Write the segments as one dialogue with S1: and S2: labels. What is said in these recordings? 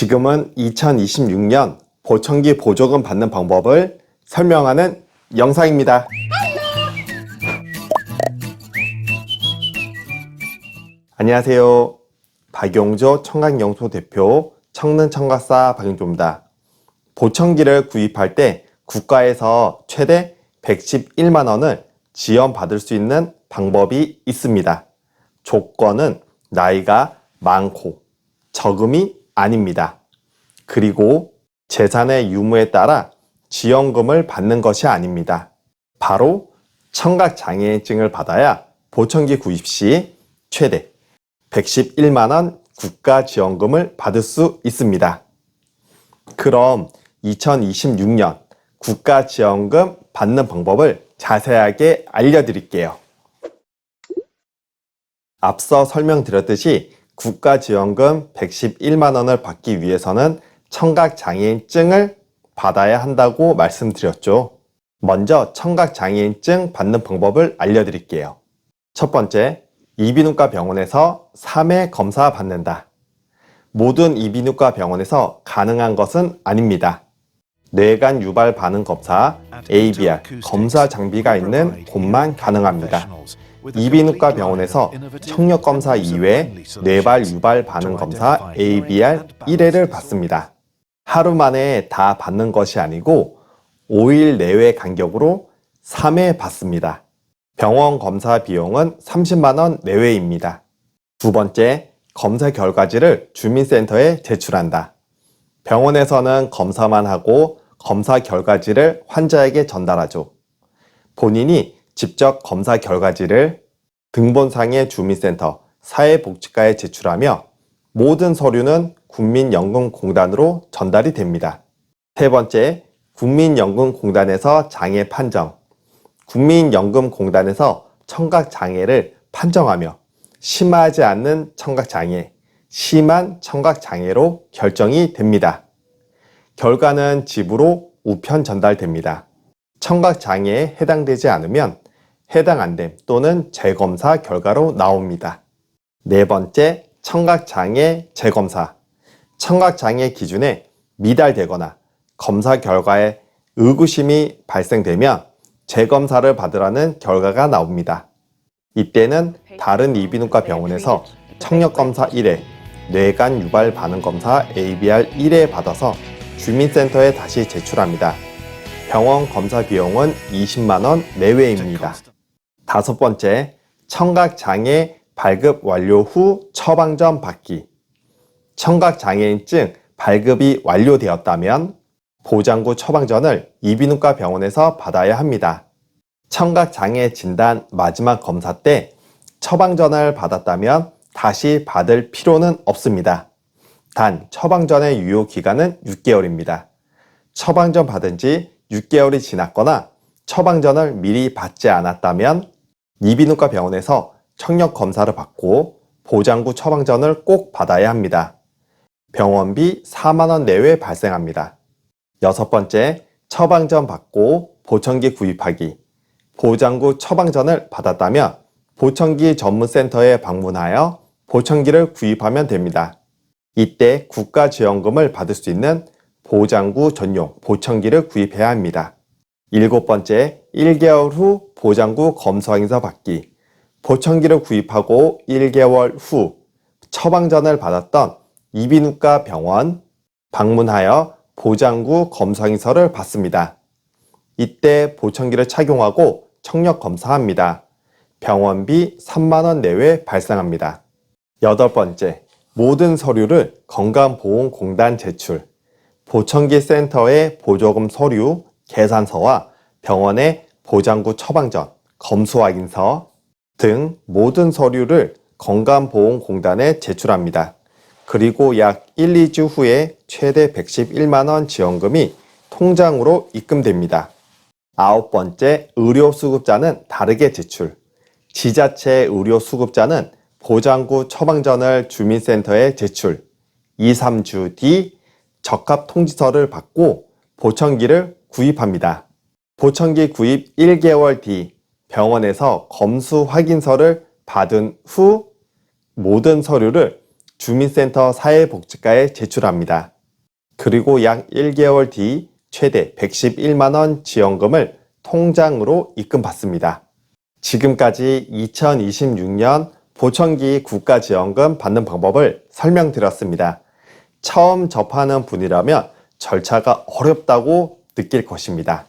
S1: 지금은 2026년 보청기 보조금 받는 방법을 설명하는 영상입니다. 안녕하세요. 박용조 청각영소 대표 청능청각사 박용조입니다. 보청기를 구입할 때 국가에서 최대 111만 원을 지원받을 수 있는 방법이 있습니다. 조건은 나이가 많고 저금이 아닙니다. 그리고 재산의 유무에 따라 지원금을 받는 것이 아닙니다. 바로 청각장애인증을 받아야 보청기 구입 시 최대 111만원 국가 지원금을 받을 수 있습니다. 그럼 2026년 국가 지원금 받는 방법을 자세하게 알려드릴게요. 앞서 설명드렸듯이 국가지원금 111만 원을 받기 위해서는 청각장애인증을 받아야 한다고 말씀드렸죠. 먼저 청각장애인증 받는 방법을 알려드릴게요. 첫 번째, 이비인후과 병원에서 3회 검사 받는다. 모든 이비인후과 병원에서 가능한 것은 아닙니다. 뇌간 유발 반응 검사, ABR, 검사 장비가 있는 곳만 가능합니다. 이비인후과 병원에서 청력 검사 이외 뇌발 유발 반응 검사 ABR 1회를 받습니다. 하루 만에 다 받는 것이 아니고 5일 내외 간격으로 3회 받습니다. 병원 검사 비용은 30만 원 내외입니다. 두 번째, 검사 결과지를 주민센터에 제출한다. 병원에서는 검사만 하고 검사 결과지를 환자에게 전달하죠. 본인이 직접 검사 결과지를 등본상의 주민센터, 사회복지과에 제출하며 모든 서류는 국민연금공단으로 전달이 됩니다. 세 번째, 국민연금공단에서 장애 판정. 국민연금공단에서 청각장애를 판정하며 심하지 않는 청각장애, 심한 청각장애로 결정이 됩니다. 결과는 집으로 우편 전달됩니다. 청각장애에 해당되지 않으면 해당 안됨 또는 재검사 결과로 나옵니다. 네 번째, 청각장애 재검사. 청각장애 기준에 미달되거나 검사 결과에 의구심이 발생되면 재검사를 받으라는 결과가 나옵니다. 이때는 다른 이비인후과 병원에서 청력검사 1회, 뇌간 유발 반응 검사 ABR 1회 받아서 주민센터에 다시 제출합니다. 병원 검사 비용은 20만 원 내외입니다. 다섯 번째, 청각장애 발급 완료 후 처방전 받기. 청각장애인증 발급이 완료되었다면 보장구 처방전을 이비인후과 병원에서 받아야 합니다. 청각장애 진단 마지막 검사 때 처방전을 받았다면 다시 받을 필요는 없습니다. 단 처방전의 유효 기간은 6개월입니다. 처방전 받은 지 6개월이 지났거나 처방전을 미리 받지 않았다면 이비인후과 병원에서 청력 검사를 받고 보장구 처방전을 꼭 받아야 합니다. 병원비 4만원 내외 발생합니다. 여섯 번째, 처방전 받고 보청기 구입하기. 보장구 처방전을 받았다면 보청기 전문센터에 방문하여 보청기를 구입하면 됩니다. 이때 국가지원금을 받을 수 있는 보장구 전용 보청기를 구입해야 합니다. 일곱 번째, 1개월 후 보장구 검사 행사 받기. 보청기를 구입하고 1개월 후 처방전을 받았던 이비인후과 병원 방문하여 보장구 검사인서를 받습니다. 이때 보청기를 착용하고 청력 검사합니다. 병원비 3만원 내외 발생합니다. 여덟 번째, 모든 서류를 건강보험공단 제출. 보청기 센터의 보조금 서류, 계산서와 병원의 보장구 처방전, 검수 확인서 등 모든 서류를 건강보험공단에 제출합니다. 그리고 약 1, 2주 후에 최대 111만원 지원금이 통장으로 입금됩니다. 아홉 번째, 의료수급자는 다르게 제출. 지자체 의료수급자는 보장구 처방전을 주민센터에 제출. 2, 3주 뒤 적합 통지서를 받고 보청기를 구입합니다. 보청기 구입 1개월 뒤 병원에서 검수 확인서를 받은 후 모든 서류를 주민센터 사회복지과에 제출합니다. 그리고 약 1개월 뒤 최대 111만원 지원금을 통장으로 입금받습니다. 지금까지 2026년 보청기 국가지원금 받는 방법을 설명드렸습니다. 처음 접하는 분이라면 절차가 어렵다고 느낄 것입니다.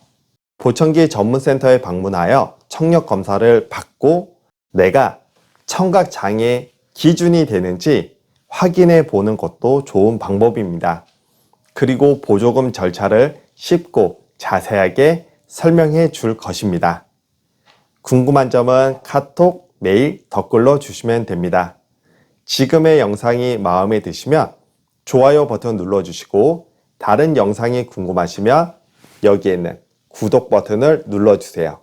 S1: 보청기 전문센터에 방문하여 청력 검사를 받고 내가 청각 장애 기준이 되는지 확인해 보는 것도 좋은 방법입니다. 그리고 보조금 절차를 쉽고 자세하게 설명해 줄 것입니다. 궁금한 점은 카톡, 메일, 댓글로 주시면 됩니다. 지금의 영상이 마음에 드시면 좋아요 버튼 눌러주시고 다른 영상이 궁금하시면 여기에 있는 구독 버튼을 눌러주세요.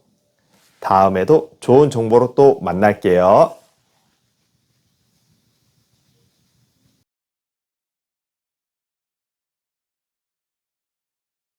S1: 다음에도 좋은 정보로 또 만날게요.